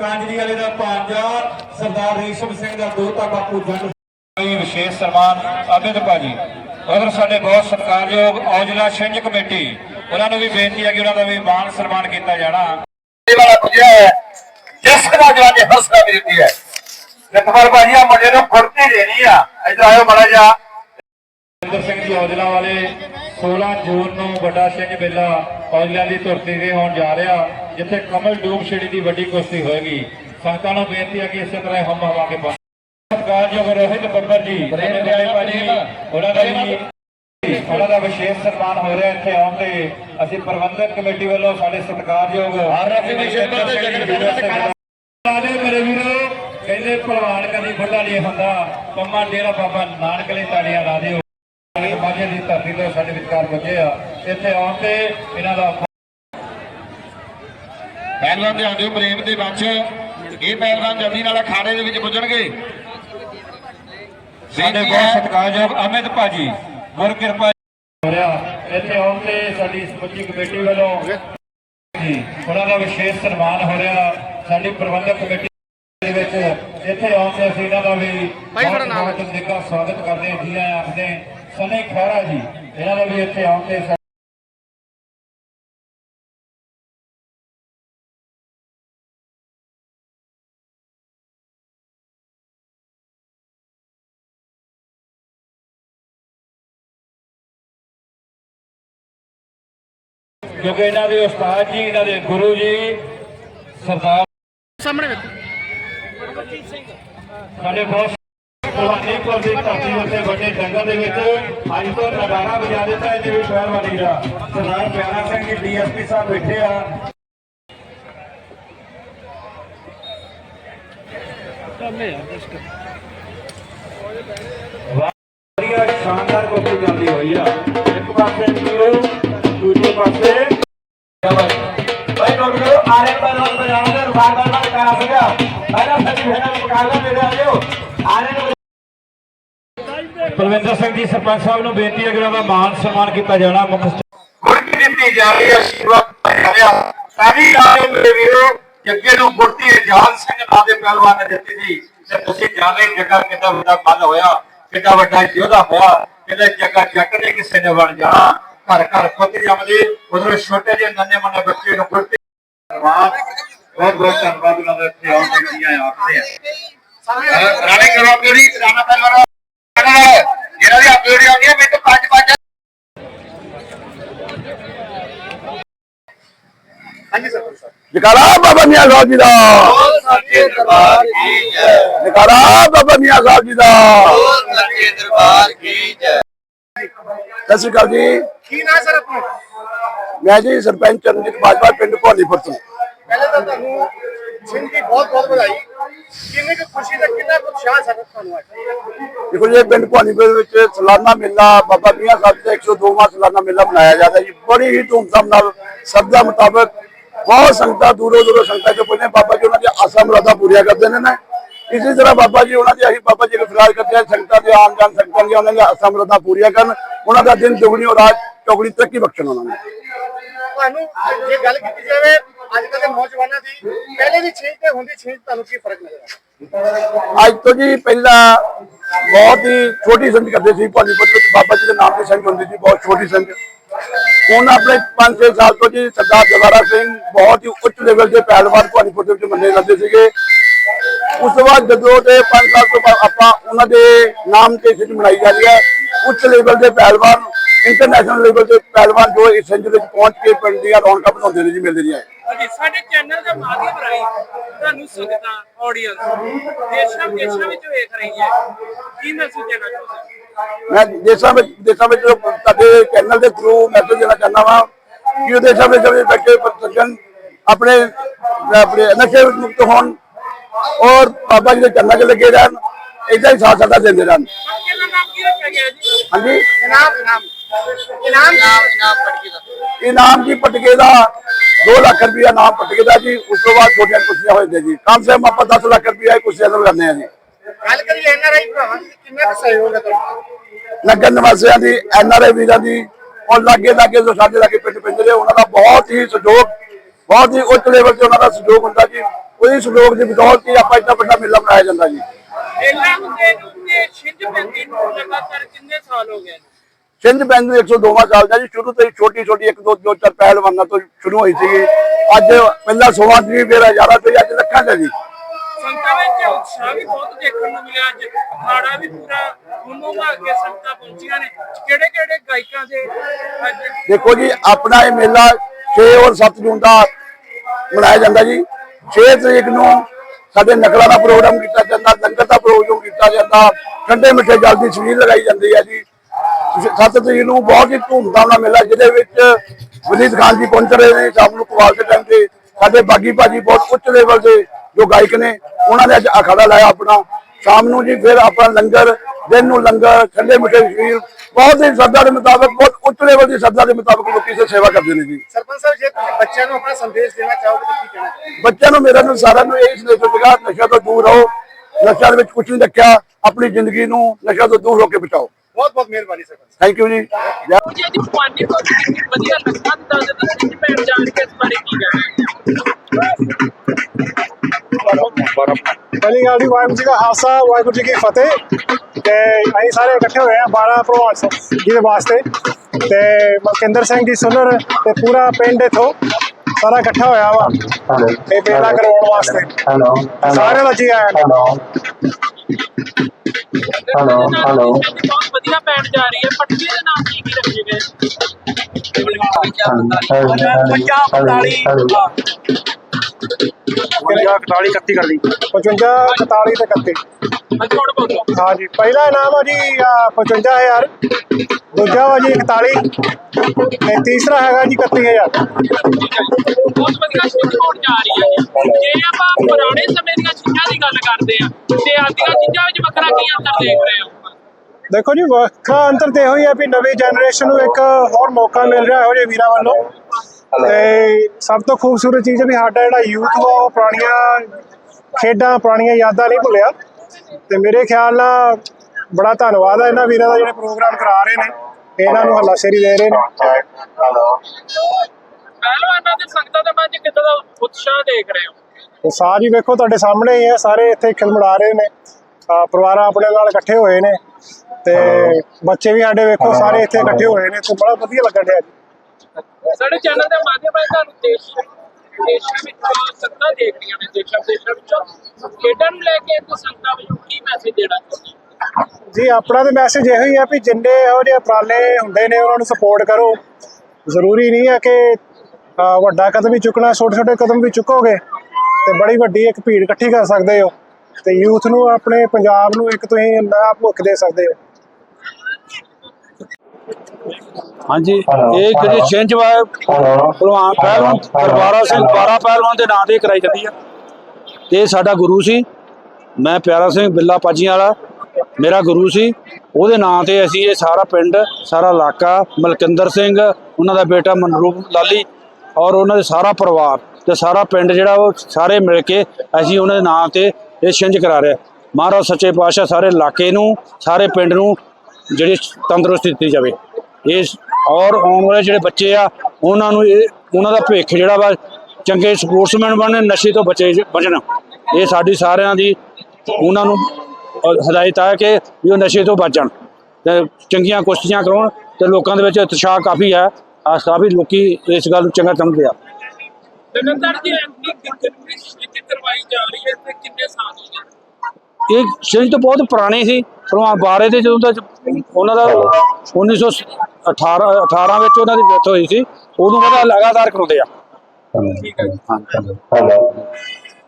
ਕਾਂਜਲੀ ਵਾਲੇ ਦਾ ਭਾਂਜਾ ਸਰਦਾਰ ਰੇਸ਼ਮ ਸਿੰਘ ਦਾ ਦੋਤਾ ਬਾਪੂ ਜੰਡ ਸਿੰਘ ਵਿਸ਼ੇਸ਼ ਸਨਮਾਨ ਅਮਿਤ ਭਾਜੀ ਉਧਰ ਸਾਡੇ ਬਹੁਤ ਸਤਿਕਾਰਯੋਗ ਔਜਲਾ ਛਿੰਝ ਕਮੇਟੀ, ਉਹਨਾਂ ਨੂੰ ਵੀ ਬੇਨਤੀ ਹੈ ਕਿ ਉਹਨਾਂ ਦਾ ਵੀ ਮਾਣ ਸਨਮਾਨ ਕੀਤਾ ਜਾਣਾ। ਇਹ ਵਾਲਾ ਪੁੱਜਿਆ ਹੈ, ਜਿਸ ਨੌਜਵਾਨ ਦੀ ਹੌਸਲਾ ਮਿਲਦੀ ਹੈ। ਜਤਵਾਲ ਭਾਜੀ ਆ ਮੁੰਡੇ ਨੂੰ ਫੁਰਤੀ ਦੇਣੀ ਆ। ਇਧਰ ਆਇਓ ਮੜਾ ਜਾ ਸਿੰਘ ਜੀ ਔਜਲਾ ਵਾਲੇ 16 ਜੂਨ ਨੂੰ ਵੱਡਾ ਸਿੰਘ ਮੇਲਾ ਔਜਲਾ ਦੀ ਧਰਤੀ ਤੇ ਹੋਣ ਜਾ ਰਿਹਾ ਜਿੱਥੇ ਕਮਲ ਡੂਬ ਛੇੜੀ ਦੀ ਵੱਡੀ ਕੁਸ਼ਤੀ ਹੋਏਗੀ। ਸੰਗਤਾਂ ਨੂੰ ਬੇਨਤੀ ਹੈ ਕਿ ਇਸੇ ਤਰ੍ਹਾਂ ਹਮ ਹਵਾ ਕੇ ਪਾਸ ਸਤਿਕਾਰਯੋਗ ਰੋਹਿਤ ਬੱਬਰ ਜੀ ਭਾਜੀ ਉਹਨਾਂ ਦਾ ਵੀ ਉਹਨਾਂ ਦਾ ਵਿਸ਼ੇਸ਼ ਸਨਮਾਨ ਹੋ ਰਿਹਾ ਇੱਥੇ ਆਉਣ ਤੇ। ਅਸੀਂ ਪ੍ਰਬੰਧਕ ਕਮੇਟੀ ਵੱਲੋਂ ਸਾਡੇ ਸਤਿਕਾਰਯੋਗ ਆਲੇ ਮੇਰੇ ਵੀਰੋ ਕਹਿੰਦੇ ਭਲਵਾਨ ਕਦੀ ਬੁੱਢਾ ਨਹੀਂ ਹੁੰਦਾ। ਪੰਮਾ ਡੇਰਾ ਬਾਬਾ ਨਾਨਕ ਲਈ ਤਾੜੀਆਂ ਲਾ ਦਿਓ। ਮਾਝੇ ਦੀ ਧਰਤੀ ਤੋਂ ਸਾਡੇ ਵਿਚਕਾਰ ਪੁੱਜੇ ਆ। ਇੱਥੇ ਆਉਣ ਤੇ ਇਹਨਾਂ ਦਾ ਪਹਿਲਵਾਨ ਦੇ ਆਉਂਦੇ ਪ੍ਰੇਮ ਦੇ ਵਿੱਚ ਇਹ ਪਹਿਲਵਾਨ ਜਲਦੀ ਨਾਲ ਅਖਾੜੇ ਦੇ ਵਿੱਚ ਪੁੱਜਣਗੇ। ਸਾਡੇ ਬਹੁਤ ਸਤਿਕਾਰਯੋਗ ਅਮਿਤ ਭਾਜੀ ਗੁਰ ਕਿਰਪਾ ਹੋ ਰਿਹਾ। ਇੱਥੇ ਆਉਣ ਤੇ ਸਾਡੀ ਸਮੁੱਚੀ ਕਮੇਟੀ ਵੱਲੋਂ ਜੀ ਉਹਨਾਂ ਦਾ ਵਿਸ਼ੇਸ਼ ਸਨਮਾਨ ਹੋ ਰਿਹਾ। ਸਾਡੀ ਪ੍ਰਬੰਧਕ ਕਮੇਟੀ ਦੇ ਵਿੱਚ ਇੱਥੇ ਆਉਣ ਤੇ ਅਸੀਂ ਇਹਨਾਂ ਦਾ ਵੀ ਬਹੁਤ ਬਹੁਤ ਨਿੱਘਾ ਸਵਾਗਤ ਕਰਦੇ ਜੀ ਆਖਦੇ। ਸਨੀ ਖਹਿਰਾ ਜੀ ਇਹਨਾਂ ਦਾ ਵੀ ਇੱਥੇ ਆਉਣ ਸਾ- ਕਿਉਂਕਿ ਇਹਨਾਂ ਦੇ ਉਸਤਾਦ ਜੀ ਇਹਨਾਂ ਦੇ ਗੁਰੂ ਜੀ ਸਰਦਾਰ ਸਾਹਮਣੇ ਵੇਖੋ। ਸਾਡੇ ਬਹੁਤ ਭਵਾਨੀਪੁਰ ਦੀ ਧਰਤੀ ਉੱਤੇ ਵੱਡੇ ਜੰਗਲ ਦੇ ਵਿੱਚ ਅੱਜ ਤੋਂ ਨਗਾਰਾ ਵਜਾ ਦਿੱਤਾ ਇਹ ਵੀ ਪਹਿਲਵਾਨੀ ਦਾ ਸਰਦਾਰ ਪਿਆਰਾ ਸਿੰਘ ਜੀ ਡੀਐਸਪੀ ਸਾਹਿਬ ਬੈਠੇ ਆ ਵਧੀਆ ਸ਼ਾਨਦਾਰ ਕੋਪੀ ਜਾਂਦੀ ਹੋਈ ਆ ਇੱਕ ਪਾਸੇ ਨਿਊ ਦੂਜੇ ਪਾਸੇ ਭਾਈ ਡਾਕਟਰ ਆਰੇ ਪਰ ਨਾਲ ਬਜਾਣਾ ਦਾ ਰੁਬਾਰ ਦਾ ਨਾਲ ਕਰਾ ਸਕਿਆ ਪਹਿਲਾਂ ਸੱਚੀ ਭੇਣਾ ਮੁਕਾਬਲਾ ਮੇਰੇ ਆ ਜਿਓ ਆਰੇ ਨੂੰ ਬਲਵਿੰਦਰ ਸਿੰਘ ਜੀ ਸਰਪੰਚ ਸਾਹਿਬ ਨੂੰ ਬੇਨਤੀ ਹੈ ਕਿ ਉਹਨਾਂ ਦਾ ਮਾਨ ਸਨਮਾਨ ਕੀਤਾ ਜਾਣਾ ਮੁੱਖ ਗੁਰਕੀ ਦਿੱਤੀ ਜਾ ਰਹੀ ਹੈ ਕਰਿਆ ਸਾਰੀ ਆਏ ਮੇਰੇ ਵੀਰੋ ਜੱਗੇ ਨੂੰ ਗੁਰਤੀ ਜਾਨ ਸਿੰਘ ਨਾਂ ਦੇ ਪਹਿਲਵਾਨ ਨੇ ਦਿੱਤੀ ਸੀ। ਤੇ ਤੁਸੀਂ ਜਾਣੇ ਜੱਗਾ ਕਿੰਨਾ ਵੱਡਾ ਮਨ ਹੋਇਆ ਕਿੰਨਾ ਵੱਡਾ ਯੋਧਾ ਹੋਇਆ ਕਿੰਨਾ ਜੱਗਾ ਜੱਟ ਨੇ ਕਿਸੇ ਨੇ ਬਣ ਜਾਣਾ। ਘਰ ਘਰ ਪੁੱਤ ਜੰਮਦੇ ਉਧਰ ਛੋਟੇ ਜਿਹੇ ਨੰਨੇ ਮੁੰਨੇ ਬੱਚੇ ਨੂੰ ਗੁਰਤੀ ਧੰਨਵਾਦ ਬਹੁਤ ਬਹੁਤ ਧੰਨਵਾਦ ਉਹਨਾਂ ਦਾ ਇੱਥੇ ਆਉਣ ਦੇ ਆਖਦੇ ਆ ਰਾਣੇ ਕਰੋ ਕਿਹੜੀ ਰਾਣਾ ਪਹਿਲਵਾਨ? ਜਕਾਰਾ ਬਾਬਾ ਮੀਆਂ ਸਾਹਿਬ ਜੀ ਦਾ। ਸੱਚੇ ਦਰਬਾਰ ਕੀ ਜੈ। ਜਕਾਰਾ ਬਾਬਾ ਮੀਆਂ ਸਾਹਿਬ ਜੀ ਦਾ। ਸੱਚੇ ਦਰਬਾਰ ਕੀ ਜੈ। ਸਤਿ ਸ਼੍ਰੀ ਅਕਾਲ ਜੀ। ਕੀ ਨਾ ਸਰ ਆਪਣਾ? ਮੈਂ ਜੀ ਸਰਪੰਚ ਚਰਨਜੀਤ ਬਾਜਵਾ ਪਿੰਡ ਭੋਲੀਪੁਰ ਤੋਂ। ਪਹਿਲੇ ਤਾਂ ਤੁਹਾਨੂੰ ਸਿੰਘ ਬਹੁਤ ਬਹੁਤ ਵਧਾਈ। ਕਿੰਨੀ ਕੁ ਖੁਸ਼ੀ ਦਾ ਕਿੰਨਾ ਕੁ ਉਤਸ਼ਾਹ ਸਰ ਤੁਹਾਨੂੰ ਅੱਜ? ਦੇਖੋ ਜੀ ਇਹ ਪਿੰਡ ਭੋਲੀਪੁਰ ਵਿੱਚ ਸਾਲਾਨਾ ਮੇਲਾ ਬਾਬਾ ਮੀਆਂ ਸਾਹਿਬ ਦਾ 102ਵਾਂ ਸਾਲਾਨਾ ਮੇਲਾ ਮਨਾਇਆ ਜਾਂਦਾ ਜੀ। ਬੜੀ ਹੀ ਧੂਮਧਾਮ ਨਾਲ ਸਰਦਾ ਮੁਤਾਬਕ ਬਹੁਤ ਸੰਗਤਾਂ ਦੂਰੋਂ ਦੂਰੋਂ ਸੰਗਤਾਂ ਜੋ ਪੁੱਜੇ ਬਾਬਾ ਜੀ ਉਹਨਾਂ ਦੀ ਆਸਾਂ ਮੁਰਾਦਾਂ ਪੂਰੀਆਂ ਕਰਦੇ ਨੇ ਨਾ। ਇਸੇ ਤਰ੍ਹਾਂ ਬਾਬਾ ਜੀ ਉਹਨਾਂ ਦੀ ਅਸੀਂ ਬਾਬਾ ਜੀ ਨੂੰ ਫਿਰਾਜ ਕਰਦੇ ਹਾਂ ਸੰਗਤਾਂ ਦੇ ਆਉਣ ਜਾਣ ਸੰਗਤਾਂ ਦੀਆਂ ਉਹਨਾਂ ਦੀਆਂ ਆਸਾਂ ਮੁਰਾਦਾਂ ਪੂਰੀਆਂ ਕਰਨ। ਉਹਨਾਂ ਦਾ ਦਿਨ ਦੁਗਣੀ ਔਰ ਰਾਤ ਚੌਗਣੀ ਤਰੱਕੀ ਬਖਸ਼ਣ ਉਹਨਾਂ ਨੂੰ। ਤੁਹਾਨੂੰ ਜੇ ਗੱਲ ਕੀਤੀ ਜਾਵੇ ਅੱਜ ਕੱਲ੍ਹ ਦੇ ਨੌਜਵਾਨਾਂ ਦੀ ਪਹਿਲੇ ਦੀ ਛੇਜ ਤੇ ਹੁੰਦੀ ਛੇਜ ਤੁਹਾਨੂੰ ਕੀ ਫ਼ਰਕ ਨਜ਼ਰ ਆਇਆ ਅੱਜ ਤੋਂ ਜੀ ਪਹਿਲਾਂ ਬਹੁਤ ਹੀ ਛੋਟੀ ਸੰਗਤ ਕਰਦੇ ਸੀ। ਭਾਲੀਪੁਰ ਵਿੱਚ ਬਾਬਾ ਜੀ ਦੇ ਨਾਮ ਤੇ ਸੰਗਤ ਹੁੰਦੀ ਸੀ ਬਹੁਤ ਛੋਟੀ ਸੰਗਤ। ਹੁਣ ਆਪਣੇ 5-6 ਸਾਲ ਤੋਂ ਜੀ ਸਰਦਾਰ ਜਵਾਰਾ ਸਿੰਘ ਬਹੁਤ ਹੀ ਉੱਚ ਲੈਵਲ ਦੇ ਪਹਿਲਵਾਨ ਭਾਲੀਪੁਰ ਦੇ ਵਿੱਚ ਮੰਨੇ ਜਾਂਦੇ ਸੀਗੇ। ਉਸ ਤੋਂ ਬਾਅਦ ਜਦੋਂ ਤੇ 5 ਸਾਲ ਤੋਂ ਬਾਅਦ ਆਪਾਂ ਉਹਨਾਂ ਦੇ ਨਾਮ ਤੇ ਸਿੱਧ ਮਨਾਈ ਜਾ ਰਹੀ ਹੈ। ਉੱਚ ਲੈਵਲ ਦੇ ਪਹਿਲਵਾਨ ਇੰਟਰਨੈਸ਼ਨਲ ਲੈਵਲ ਦੇ ਪਹਿਲਵਾਨ ਜੋ ਇਸ ਸੰਜ ਵਿੱਚ ਪਹੁੰਚ ਕੇ ਪਿੰਡ ਦੀਆਂ ਰੌਣਕਾਂ ਬਣਾਉਂਦੇ ਨੇ ਜੀ, ਮਿਲਦੇ ਜੀ ਜੀ ਸਾਡੇ ਚੈਨਲ ਦੇ ਮਾਧਿਅਮ ਰਾਹੀਂ ਤੁਹਾਨੂੰ ਸੰਗਤਾਂ ਆਡੀਅנס ਦੇਸ਼ਾਂ ਵਿਦੇਸ਼ਾਂ ਵਿੱਚ ਵੇਖ ਰਹੀ ਹੈ ਕੀ ਮੈਸੇਜ ਦੇਣਾ ਚਾਹੁੰਦੇ ਮੈਂ ਦੇਸ਼ਾਂ ਵਿੱਚ ਦੇਸ਼ਾਂ ਵਿੱਚ ਤੁਹਾਡੇ ਚੈਨਲ ਦੇ ਥਰੂ ਮੈਸੇਜ ਦੇਣਾ ਚਾਹੁੰਦਾ ਵਾਂ, ਕਿ ਉਹ ਦੇਸ਼ਾਂ ਵਿੱਚ ਵੀ ਬੈਠੇ ਸੱਜਣ ਆਪਣੇ ਆਪਣੇ ਨਸ਼ੇ ਵਿੱਚ ਮੁਕਤ ਹੋਣ ਔਰ ਬਾਬਾ ਜੀ ਦੇ ਚਰਨਾਂ 'ਚ ਲੱਗੇ ਰਹਿਣ ਇਦਾਂ ਹੀ ਸਾਥ ਸਾਡਾ ਦਿੰਦੇ ਰਹਿਣ। ਹਾਂਜੀ? ਇਨਾਮ ਇਨਾਮ ਇਨਾਮ ਇਨਾਮ ਪੜਕੀ ਦਾ ਇਨਾਮ ਜੀ ਪਟਕੇ ਦਾ 2 ਲੱਖ ਰੁਪਇਆ ਨਾਮ ਪਟਕੇ ਦਾ ਜੀ, ਉਸ ਤੋਂ ਬਾਅਦ ਛੋਟੀਆਂ ਕੁਰਸੀਆਂ ਹੋ ਜਾਂਦੀਆਂ ਜੀ। ਕਮ ਸੇ ਕਮ ਆਪਾਂ 10 ਲੱਖ ਰੁਪਇਆ ਕੁਸੀਆਂ ਕੁਰਸੀਆਂ ਤੋਂ ਕਰਨੇ ਆ ਜੀ। ਗੱਲ ਕਰੀਏ ਐਨਆਰਆਈ ਭਰਾਵਾਂ ਦੀ ਕਿੰਨਾ ਕੁ ਸਹਿਯੋਗ ਹੈ ਤੁਹਾਡਾ? ਨਗਰ ਨਿਵਾਸੀਆਂ ਦੀ ਐਨਆਰਆਈ ਵੀਰਾਂ ਦੀ ਔਰ ਲਾਗੇ ਲਾਗੇ ਜੋ ਸਾਡੇ ਲਾਗੇ ਪਿੰਡ ਪਿੰਡ ਦੇ ਉਹਨਾਂ ਦਾ ਬਹੁਤ ਹੀ ਸਹਿਯੋਗ ਬਹੁਤ ਹੀ ਉੱਚ ਲੈਵਲ ਤੇ ਉਹਨਾਂ ਦਾ ਸਹਿਯੋਗ ਹੁੰਦਾ ਜੀ। ਉਹੀ ਸਹਿਯੋਗ ਦੀ ਬਦੌਲਤ ਹੀ ਆਪਾਂ ਇੰਨਾ ਵੱਡਾ ਮੇਲਾ ਮਨਾਇਆ ਜਾਂਦਾ ਜੀ। ਮੇਲਾ ਹੁੰਦੇ ਨੂੰ ਤੇ ਛਿੰਝ ਪੈਂਦੀ ਨੂੰ ਲਗਾਤਾਰ ਕਿੰਨੇ ਸਾਲ ਹੋ ਗਏ ਨੇ? ਸਿੰਧ ਬੈਂਕ ਨੂੰ 102ਵਾਂ ਸਾਲ ਦਾ ਜੀ ਸ਼ੁਰੂ ਤੋਂ ਹੀ ਛੋਟੀ ਛੋਟੀ ਇੱਕ ਦੋ ਦੋ ਚਾਰ ਪਹਿਲਵਾਨਾਂ ਤੋਂ ਸ਼ੁਰੂ ਹੋਈ ਸੀ ਅੱਜ ਪਹਿਲਾਂ 16 ਦੀ ਫਿਰ ਹਜ਼ਾਰਾਂ ਤੇ ਅੱਜ ਲੱਖਾਂ ਦਾ ਜੀ। ਸੰਗਤਾਂ ਵਿੱਚ ਉਤਸ਼ਾਹ ਵੀ ਬਹੁਤ ਦੇਖਣ ਨੂੰ ਮਿਲਿਆ ਅੱਜ ਅਖਾੜਾ ਵੀ ਪੂਰਾ ਹੁੰਮੋ ਭਾ ਕੇ ਸੰਗਤਾਂ ਪਹੁੰਚੀਆਂ ਨੇ ਕਿਹੜੇ ਕਿਹੜੇ ਗਾਇਕਾਂ ਦੇ ਅੱਜ ਦੇਖੋ ਜੀ, ਆਪਣਾ ਇਹ ਮੇਲਾ 6 ਔਰ 7 ਜੂਨ ਦਾ ਮਨਾਇਆ ਜਾਂਦਾ ਜੀ। 6 ਤਰੀਕ ਨੂੰ ਸਾਡੇ ਨਕਲਾਂ ਦਾ ਪ੍ਰੋਗਰਾਮ ਕੀਤਾ ਜਾਂਦਾ, ਲੰਗਰ ਦਾ ਪ੍ਰੋਗਰਾਮ ਕੀਤਾ ਜਾਂਦਾ। ਠੰਡੇ ਮਿੱਠੇ ਜਲ ਦੀ ਛਬੀਲ ਲਗਾਈ ਜਾਂਦੀ ਹੈ ਜੀ। 7 ਤਰੀਕ ਨੂੰ ਬਹੁਤ ਹੀ ਧੂਮਧਾਮ ਨਾਲ ਮੇਲਾ, ਜਿਹਦੇ ਵਿੱਚ ਵਲੀਦ ਖਾਨ ਜੀ ਪਹੁੰਚ ਰਹੇ ਨੇ, ਸ਼ਾਮ ਨੂੰ ਕਵਾਲ ਦੇ ਟਾਈਮ ਤੇ ਸਾਡੇ ਬਾਗੀ ਭਾਜੀ ਬਹੁਤ ਉੱਚ ਲੈਵਲ ਦੇ ਜੋ ਗਾਇਕ ਨੇ ਉਹਨਾਂ ਨੇ ਅੱਜ ਅਖਾੜਾ ਲਾਇਆ ਆਪਣਾ। ਸ਼ਾਮ ਨੂੰ ਜੀ ਫਿਰ ਆਪਣਾ ਲੰਗਰ ਦਿਨ ਨੂੰ ਲੰਗਰ ਠੰਡੇ ਮਿੱਠੇ ਛਬੀਲ ਬਹੁਤ ਹੀ ਸ਼ਰਧਾ ਦੇ ਮੁਤਾਬਕ ਬਹੁਤ ਉੱਚ ਲੈਵਲ ਦੀ ਦੇ ਮੁਤਾਬਕ ਲੋਕੀ ਇਸ ਸੇਵਾ ਕਰਦੇ ਨੇ ਜੀ। ਸਰਪੰਚ ਸਾਹਿਬ ਜੇ ਤੁਸੀਂ ਬੱਚਿਆਂ ਨੂੰ ਆਪਣਾ ਸੰਦੇਸ਼ ਦੇਣਾ ਚਾਹੋਗੇ ਤਾਂ ਕੀ ਕਹਿਣਾ ਬੱਚਿਆਂ ਨੂੰ ਮੇਰਾ ਨੂੰ ਸਾਰਿਆਂ ਨੂੰ ਇਹ ਸੰਦੇਸ਼ ਹੋਵੇਗਾ ਨਸ਼ਾ ਤੋਂ ਦੂਰ ਰਹੋ ਨਸ਼ਾ ਦੇ ਵਿੱਚ ਕੁਝ ਨਹੀਂ ਰੱਖਿਆ ਆਪਣੀ ਜ਼ਿੰਦਗੀ ਨੂੰ ਨਸ਼ਾ ਤੋਂ ਦੂਰ ਹੋ ਕੇ ਬਚਾਓ। ਬਹੁਤ ਬਹੁਤ ਮਿਹਰਬਾਨੀ ਸਰਪੰਚ ਥੈਂਕ ਯੂ ਜੀ। ਜੈ ਜੀ ਕੋਲ ਕਿੰਨੀ ਵਧੀਆ ਲੱਗਾ ਤੇ ਦੱਸ ਦਿਓ ਛਿੰਝ ਪੈਣ ਜਾ ਰਹੀ ਹੈ ਇਸ ਬਾਰੇ ਕੀ ਕਹਿਣਾ ਪਹਿਲੀ ਗੱਲ ਦੀ ਵਾਹਿਗੁਰੂ ਜੀ ਦਾ ਖਾਲਸਾ ਵਾਹਿਗੁਰੂ ਜੀ ਕੀ ਫਤਿਹ। ਤੇ ਅਸੀਂ ਸਾਰੇ ਇਕੱਠੇ ਹੋਏ ਆ 12 ਪ੍ਰਭਾਤ ਸਿੰਘ ਜੀ ਦੇ ਵਾਸਤੇ। ਤੇ ਮਲਕਿੰਦਰ ਸਿੰਘ ਜੀ ਸੁਨਰ ਤੇ ਪੂਰਾ ਪਿੰਡ ਇਥੋਂ ਸਾਰਾ ਇਕੱਠਾ ਹੋਇਆ ਵਾ। ਇਹ ਮੇਲਾ ਕਰਵਾਉਣ ਵਾਸਤੇ। ਹੈਲੋ ਸਾਰਿਆਂ ਦਾ ਜੀ ਆਇਆਂ। ਹੈਲੋ ਹੈਲੋ ਬਹੁਤ ਵਧੀਆ ਪੈਣ ਜਾ ਰਹੀ ਹੈ ਪੱਟੀ ਦੇ ਨਾਮ ਕੀ ਕੀ ਰੱਖੇ ਗਏ ਪੰਜਾਬ 55 41 ਤੇ 31 ਅੱਜ ਥੋੜਾ ਬਹੁਤ ਹਾਂ ਜੀ ਪਹਿਲਾ ਇਨਾਮ ਆ ਜੀ ਆਹ 55000 ਦੂਜਾ ਵਾ ਜੀ 41 ਤੇ ਤੀਸਰਾ ਹੈਗਾ ਜੀ 31000 ਬਹੁਤ ਵਧੀਆ ਛਿੰਝ ਹੋਣ ਜਾ ਰਹੀ ਹੈ ਜੇ। ਆਪਾਂ ਪੁਰਾਣੇ ਸਮੇਂ ਦੀਆਂ ਚੀਜ਼ਾਂ ਦੀ ਗੱਲ ਕਰਦੇ ਆ ਤੇ ਅੱਜ ਦੀਆਂ ਚੀਜ਼ਾਂ ਵਿੱਚ ਵੱਖਰਾ ਕੀ ਅੰਤਰ ਦੇਖ ਰਹੇ ਹੋ? ਦੇਖੋ ਜੀ ਵੱਖਰਾ ਅੰਤਰ ਤੇ ਇਹੋ ਹੀ ਹੈ ਵੀ ਨਵੀਂ ਜਨਰੇਸ਼ਨ ਨੂੰ ਇੱਕ ਹੋਰ ਮੌਕਾ ਮਿਲ ਰਿਹਾ ਜਿਹੇ ਵੀਰਾਂ ਵੱਲੋਂ। ਤੇ ਸਭ ਤੋਂ ਖੂਬਸੂਰਤ ਚੀਜ਼ ਹੈ ਵੀ ਸਾਡਾ ਜਿਹੜਾ ਯੂਥ ਵਾ ਉਹ ਪੁਰਾਣੀਆਂ ਖੇਡਾਂ ਪੁਰਾਣੀਆਂ ਯਾਦਾਂ ਨਹੀਂ ਭੁੱਲਿਆ। ਤੇ ਮੇਰੇ ਖਿਆਲ ਨਾਲ ਬੜਾ ਧੰਨਵਾਦ ਹੈ ਇਹਨਾਂ ਵੀਰਾਂ ਦਾ ਜਿਹੜੇ ਪ੍ਰੋਗਰਾਮ ਕਰਾ ਰਹੇ ਨੇ। ਇਹਨਾਂ ਨੂੰ ਹੱਲਾਸ਼ੇਰੀ ਦੇ ਰਹੇ ਨੇ। ਪਹਿਲਵਾਨਾਂ ਦੇ ਸੰਗਤਾਂ ਦੇ 'ਚ ਕਿੱਦਾਂ ਦਾ ਉਤਸ਼ਾਹ ਦੇਖ ਰਹੇ ਹੋ? ਤੇ ਸਾਹ ਜੀ ਵੇਖੋ ਤੁਹਾਡੇ ਸਾਹਮਣੇ ਹੀ ਹੈ ਸਾਰੇ ਇੱਥੇ ਖਿਲਮੜਾ ਰਹੇ ਨੇ। ਪਰਿਵਾਰਾਂ ਆਪਣੇ ਨਾਲ ਇਕੱਠੇ ਹੋਏ ਨੇ। ਤੇ ਬੱਚੇ ਵੀ ਸਾਡੇ ਵੇਖੋ ਸਾਰੇ ਇੱਥੇ ਇਕੱਠੇ ਹੋਏ ਨੇ। ਤੇ ਬੜਾ ਵਧੀਆ ਲੱਗਣ ਡਿਆ ਜੀ। ਸਾਡੇ ਚੈਨਲ ਦੇ ਮਾਧਿਅਮ ਰਾਹੀਂ ਤੁਹਾਨੂੰ ਦੇਸ਼ ਦੇਸ਼ਾਂ ਵਿੱਚ ਸੰਗਤਾਂ ਦੇਖ ਰਹੀਆਂ ਨੇ, ਦੇਸ਼ਾਂ ਵਿਦੇਸ਼ਾਂ ਵਿੱਚੋਂ। ਖੇਡਾਂ ਨੂੰ ਲੈ ਕੇ ਤੇ ਸੰਗਤਾਂ ਵੱਲੋਂ ਕੀ ਮੈਸੇਜ ਦੇਣਾ ਚਾਹੁੰਦੇ ਜੀ, ਆਪਣਾ ਤੇ ਮੈਸੇਜ ਇਹੋ ਹੀ ਹੈ ਵੀ ਜਿੰਨੇ ਇਹੋ ਜਿਹੇ ਉਪਰਾਲੇ ਹੁੰਦੇ ਨੇ, ਉਹਨਾਂ ਨੂੰ ਸਪੋਰਟ ਕਰੋ। ਜ਼ਰੂਰੀ ਨਹੀਂ ਹੈ ਕਿ ਵੱਡਾ ਕਦਮ ਵੀ ਚੁੱਕਣਾ ਛੋਟੇ ਛੋਟੇ ਕਦਮ ਵੀ ਚੁੱਕੋਗੇ ਤੇ ਬੜੀ ਵੱਡੀ ਇੱਕ ਭੀੜ ਇਕੱਠੀ ਕਰ ਸਕਦੇ ਹੋ ਤੇ ਯੂਥ ਨੂੰ ਆਪਣੇ ਪੰਜਾਬ ਨੂੰ ਇੱਕ ਤੁਸੀਂ ਨਵਾਂ ਭੁੱਖ ਦੇ ਸਕਦੇ ਹੋ। ਹਾਂਜੀ। ਇਹ ਜਿਹੜੀ ਛਿੰਝ ਵਾ, ਭਲਵਾਨ ਪਹਿਲਵਾਨ ਦਰਬਾਰਾ ਸਿੰਘ ਬਾਰਾ ਪਹਿਲਵਾਨ ਦੇ ਨਾਂ ਤੇ ਕਰਾਈ ਜਾਂਦੀ ਆ। ਤੇ ਸਾਡਾ ਗੁਰੂ ਸੀ। ਮੈਂ ਪਿਆਰਾ ਸਿੰਘ ਬਿੱਲਾ ਪਾਜੀਆਂ ਵਾਲਾ, ਮੇਰਾ ਗੁਰੂ ਸੀ। ਉਹਦੇ ਨਾਂ ਤੇ ਅਸੀਂ ਇਹ ਸਾਰਾ ਪਿੰਡ, ਸਾਰਾ ਇਲਾਕਾ, ਮਲਕਿੰਦਰ ਸਿੰਘ, ਉਹਨਾਂ ਦਾ ਬੇਟਾ ਮਨਰੂਪ ਲਾਲੀ ਔਰ ਉਹਨਾਂ ਦੇ ਸਾਰਾ ਪਰਿਵਾਰ ਤੇ ਸਾਰਾ ਪਿੰਡ ਜਿਹੜਾ ਉਹ ਸਾਰੇ ਮਿਲ ਕੇ ਅਸੀਂ ਉਹਨਾਂ ਦੇ ਨਾਂ ਤੇ ਇਹ ਛਿੰਝ ਕਰਾ ਰਿਹਾ ਮਹਾਰਾਜ ਸੱਚੇ ਪਾਤਸ਼ਾਹ ਸਾਰੇ ਇਲਾਕੇ ਨੂੰ, ਸਾਰੇ ਪਿੰਡ ਨੂੰ ਜਿਹੜੀ ਤੰਦਰੁਸਤੀ ਦਿੱਤੀ ਜਾਵੇ। ਇਸ ਔਰ ਆਉਣ ਵਾਲੇ ਜਿਹੜੇ ਬੱਚੇ ਆ ਉਹਨਾਂ ਨੂੰ ਇਹ ਉਹਨਾਂ ਦਾ ਭਵਿੱਖ ਜਿਹੜਾ ਵਾ ਚੰਗੇ ਸਪੋਰਟਸਮੈਨ ਬਣਨ ਨਸ਼ੇ ਤੋਂ ਬਚੇ ਬਚਣ। ਇਹ ਸਾਡੀ ਸਾਰਿਆਂ ਦੀ ਉਹਨਾਂ ਨੂੰ ਹਦਾਇਤ ਹੈ ਕਿ ਵੀ ਉਹ ਨਸ਼ੇ ਤੋਂ ਬਚਣ ਤੇ ਚੰਗੀਆਂ ਕੁਸ਼ਤੀਆਂ ਕਰਾਉਣ ਤੇ ਲੋਕਾਂ ਦੇ ਵਿੱਚ ਉਤਸ਼ਾਹ ਕਾਫੀ ਹੈ ਆ ਕਾਫੀ ਲੋਕੀ ਇਸ ਗੱਲ ਨੂੰ ਚੰਗਾ ਸਮਝਦੇ ਆ। ਲਗਾਤਾਰ ਜੀ ਐਂਟੀ ਕਿੰਨੀ ਛਿੰਝ ਕਰਵਾਈ ਜਾ ਰਹੀ ਹੈ ਤੇ ਕਿੰਨੇ ਸਾਲ ਹੋ ਗਏ? ਇਹ ਛਿੰਝ ਤਾਂ ਬਹੁਤ ਪੁਰਾਣੀ ਸੀ। ਭਲਵਾਨ ਬਾਰੇ ਦੇ ਜਦੋਂ ਦਾ ਉਹਨਾਂ ਦਾ 1918 18 ਵਿੱਚ ਉਹਨਾਂ ਦੀ ਡੈਥ ਹੋਈ ਸੀ ਉਦੋਂ ਬਾਅਦ ਲਗਾਤਾਰ ਕਰਾਉਂਦੇ ਆ।